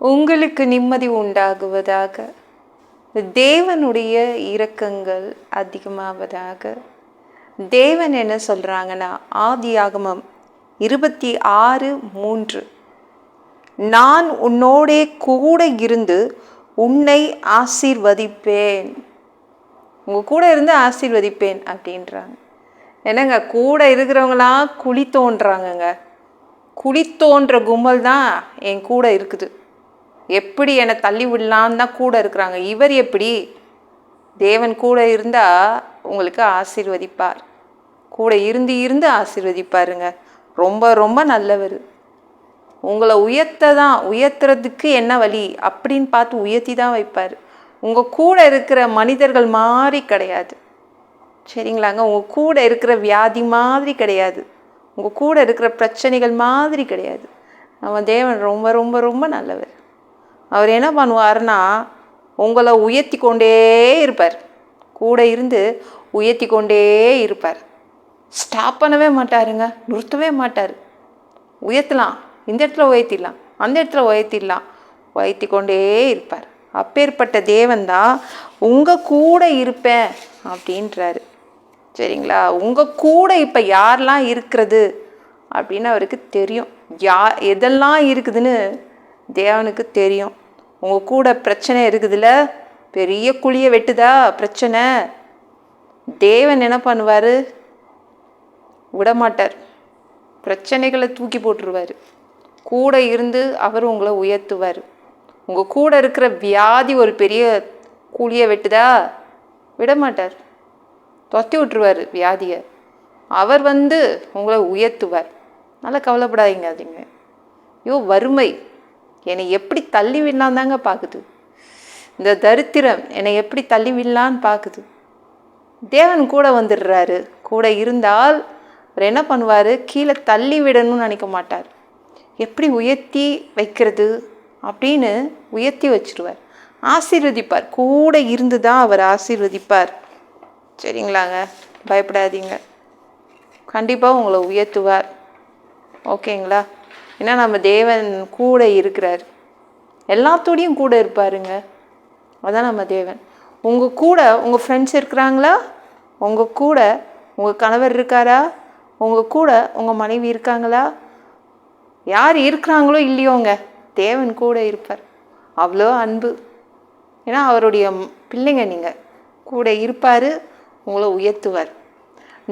உங்களுக்கு நிம்மதி உண்டாகுவதாக. தேவனுடைய இரக்கங்கள் அதிகமாவதாக. தேவன் என்ன சொல்கிறாங்கன்னா ஆதியாகமம் இருபத்தி ஆறு மூன்று. நான் உன்னோடே கூட இருந்து உன்னை ஆசீர்வதிப்பேன். உங்கள் கூட இருந்து ஆசீர்வதிப்பேன் அப்படின்றாங்க. என்னங்க கூட இருக்கிறவங்களாம் குழி தோன்றாங்கங்க. குழி தோன்ற கும்பல் தான் என் கூட இருக்குது. எப்படி என்னை தள்ளி விடலான்னு தான் கூட இருக்கிறாங்க. இவர் எப்படி? தேவன் கூட இருந்தால் உங்களுக்கு ஆசீர்வதிப்பார். கூட இருந்து இருந்து ஆசீர்வதிப்பாருங்க. ரொம்ப ரொம்ப நல்லவர். உங்களை உயர்த்த தான் உயர்த்துறதுக்கு என்ன வழி? அப்படின்னு பார்த்து உயர்த்தி தான் வைப்பார். உங்கள் கூட இருக்கிற மனிதர்கள் மாதிரி கிடையாது. சரிங்களாங்க? உங்கள் கூட இருக்கிற வியாதி மாதிரி கிடையாது. உங்கள் கூட இருக்கிற பிரச்சனைகள் மாதிரி கிடையாது. நம்ம தேவன் ரொம்ப ரொம்ப ரொம்ப நல்லவர். அவர் என்ன பண்ணுவார்னா உங்களை உயர்த்தி கொண்டே இருப்பார். கூட இருந்து உயர்த்தி கொண்டே இருப்பார். ஸ்டாப் பண்ணவே மாட்டாருங்க. நிறுத்தவே மாட்டார். உயர்த்தலாம். இந்த இடத்துல உயர்த்திடலாம். அந்த இடத்துல உயர்த்திடலாம். உயர்த்தி கொண்டே இருப்பார். அப்பேற்பட்ட தேவன் தான் உங்கள் கூட இருப்பேன் அப்படின்றாரு. சரிங்களா? உங்கள் கூட இப்போ யாரெல்லாம் இருக்கிறது அப்படின்னு அவருக்கு தெரியும். யா எதெல்லாம் இருக்குதுன்னு தேவனுக்கு தெரியும். உங்கள் கூட பிரச்சனை இருக்குதுல்ல பெரிய குழியை வெட்டுதா? பிரச்சனை. தேவன் என்ன பண்ணுவார்? விடமாட்டார். பிரச்சனைகளை தூக்கி போட்டுருவார். கூட இருந்து அவர் உங்களை உயர்த்துவார். உங்கள் கூட இருக்கிற வியாதி ஒரு பெரிய குழியை வெட்டுதா? விடமாட்டார். துரத்தி விட்டுருவார் வியாதியை. அவர் வந்து உங்களை உயர்த்துவார். நல்லா கவலைப்படாதீங்க அதுங்க ஐயோ வறுமை. என்னை எப்படி தள்ளி விடலாம் தாங்க பார்க்குது இந்த தரித்திரம் என்னை எப்படி தள்ளி விடலான்னு பார்க்குது தேவன் கூட வந்துடுறாரு. கூட இருந்தால் அவர் என்ன பண்ணுவார்? கீழே தள்ளி விடணும்னு நினைக்க மாட்டார். எப்படி உயர்த்தி வைக்கிறது? அப்படின்னு உயர்த்தி வச்சிருவார். ஆசீர்வதிப்பார். கூட இருந்து தான் அவர் ஆசீர்வதிப்பார். சரிங்களாங்க? பயப்படாதீங்க. கண்டிப்பாக உங்களை உயர்த்துவார். ஓகேங்களா? ஏன்னா நம்ம தேவன் கூட இருக்கிறார். எல்லாத்தோடையும் கூட இருப்பாருங்க. அதான் நம்ம தேவன். உங்கள் கூட உங்கள் ஃப்ரெண்ட்ஸ் இருக்கிறாங்களா? உங்கள் கூட உங்கள் கணவர் இருக்காரா? உங்கள் கூட உங்கள் மனைவி இருக்காங்களா? யார் இருக்கிறாங்களோ இல்லையோங்க. தேவன் கூட இருப்பார். அவ்வளோ அன்பு. ஏன்னா அவருடைய பிள்ளைங்க நீங்கள் கூட இருப்பார் உங்களை உயர்த்துவார்.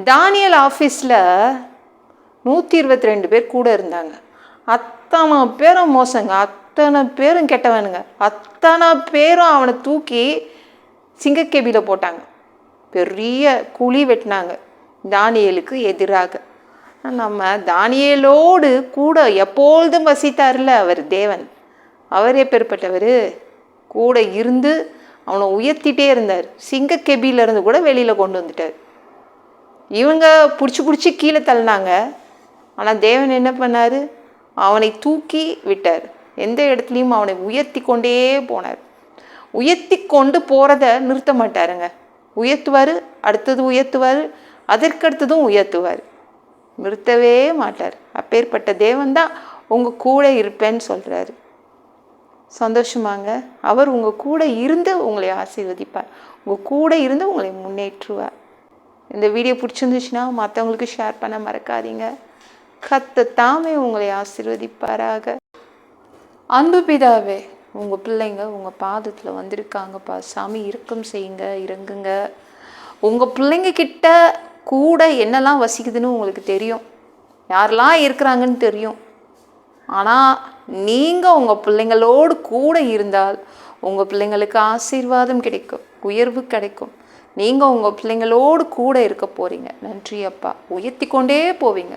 தானியல் ஆஃபீஸில் நூற்றி இருபத்தி ரெண்டு பேர் கூட இருந்தாங்க. அத்தனை பேரும் மோசங்க. அத்தனை பேரும் கெட்டவனுங்க. அத்தனை பேரும் அவனை தூக்கி சிங்கக்கேபியில் போட்டாங்க. பெரிய குழி வெட்டினாங்க. தானியலுக்கு எதிராக. நம்ம தானியலோடு கூட எப்பொழுதும் வசித்தார்ல அவர் தேவன். அவரே பெறப்பட்டவர் கூட இருந்து அவனை உயர்த்திட்டே இருந்தார். சிங்கக்கெபியில இருந்து கூட வெளியில் கொண்டு வந்துட்டார். இவங்க பிடிச்சி பிடிச்சி கீழே தள்ளினாங்க. ஆனால் தேவன் என்ன பண்ணார்? அவனை தூக்கி விட்டார். எந்த இடத்துலையும் அவனை உயர்த்தி கொண்டே போனார். உயர்த்தி கொண்டு போகிறத நிறுத்த மாட்டாருங்க. உயர்த்துவார் அடுத்தது உயர்த்துவார் அதற்கடுத்ததும் உயர்த்துவார். நிறுத்தவே மாட்டார். அப்பேற்பட்ட தேவன் தான் உங்கள் கூட இருப்பேன்னு சொல்கிறாரு சந்தோஷமாங்க. அவர் உங்கள் கூட இருந்து உங்களை ஆசீர்வதிப்பார். உங்கள் கூட இருந்து உங்களை முன்னேற்றுவார். இந்த வீடியோ பிடிச்சிருந்துச்சுன்னா மற்றவங்களுக்கு ஷேர் பண்ண மறக்காதீங்க. கத்த தாமே உங்களை ஆசீர்வதிப்பாராக. அன்பு பிதாவே உங்கள் பிள்ளைங்க உங்கள் பாதத்தில் வந்திருக்காங்கப்பா. சாமி இறக்கம் செய்யுங்க இறங்குங்க. உங்கள் பிள்ளைங்க கிட்ட கூட என்னெல்லாம் வசிக்குதுன்னு உங்களுக்கு தெரியும். யாரெல்லாம் இருக்கிறாங்கன்னு தெரியும். ஆனால் நீங்கள் உங்கள் பிள்ளைங்களோடு கூட இருந்தால் உங்கள் பிள்ளைங்களுக்கு ஆசீர்வாதம் கிடைக்கும் உயர்வு கிடைக்கும். நீங்கள் உங்கள் பிள்ளைங்களோடு கூட இருக்க போகிறீங்க நன்றி அப்பா. உயர்த்தி கொண்டே போவீங்க.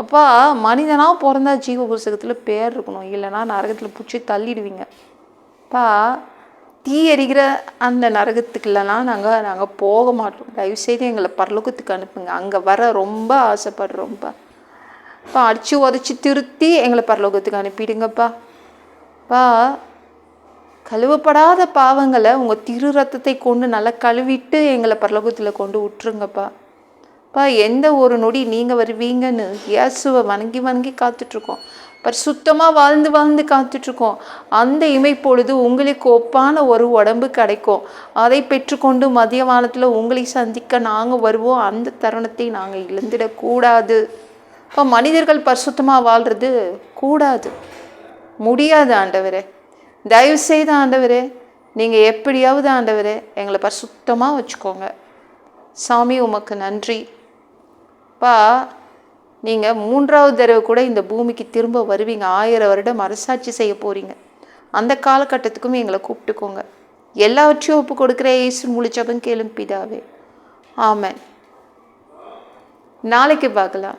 அப்பா மனிதனாக பிறந்தா ஜீவ புஸ்தகத்தில் பேர் இருக்கணும். இல்லைன்னா நரகத்தில் பிடிச்சி தள்ளிடுவீங்க. அப்பா தீ எரிகிற அந்த நரகத்துக்குள்ளலாம் நாங்கள் நாங்கள் போக மாட்டோம். தயவுசெய்து எங்களை பரலோகத்துக்கு அனுப்புங்க. அங்கே வர ரொம்ப ஆசைப்படுறோம்ப்பா இப்போ அடித்து உதச்சி திருத்தி எங்களை பரலோகத்துக்கு அனுப்பிடுங்கப்பா. பா கழுவப்படாத பாவங்களை உங்கள் திரு ரத்தத்தை கொண்டு நல்லா கழுவிட்டு எங்களை பரலோகத்தில் கொண்டு விட்டுருங்கப்பா. அப்பா எந்த ஒரு நொடி நீங்கள் வருவீங்கன்னு இயேசுவை வணங்கி வணங்கி காத்துட்ருக்கோம். பர் சுத்தமாக வாழ்ந்து வாழ்ந்து காத்துட்ருக்கோம். அந்த இமைப்பொழுது உங்களுக்கு ஒப்பான ஒரு உடம்பு கிடைக்கும். அதை பெற்றுக்கொண்டு மதிய வானத்தில் உங்களை சந்திக்க நாங்கள் வருவோம். அந்த தருணத்தை நாங்கள் இழந்துடக்கூடாது. இப்போ மனிதர்கள் பரிசுத்தமாக வாழ்கிறது கூடாது. முடியாது ஆண்டவரே. தயவு செய்து ஆண்டவரே நீங்கள் எப்படியாவது ஆண்டவரே எங்களை பரிசுத்தமாக வச்சுக்கோங்க. சாமி உமக்கு நன்றி. அப்பா நீங்கள் மூன்றாவது தடவை கூட இந்த பூமிக்கு திரும்ப வருவீங்க. ஆயிரம் வருடம் அரசாட்சி செய்ய போகிறீங்க அந்த காலகட்டத்துக்கும் எங்களை கூப்பிட்டுக்கோங்க. எல்லாவற்றையும் ஒப்பு கொடுக்குற ஏசு முழிச்சபம் கேளும் பிதாவே. ஆமாம் நாளைக்கு பார்க்கலாம்.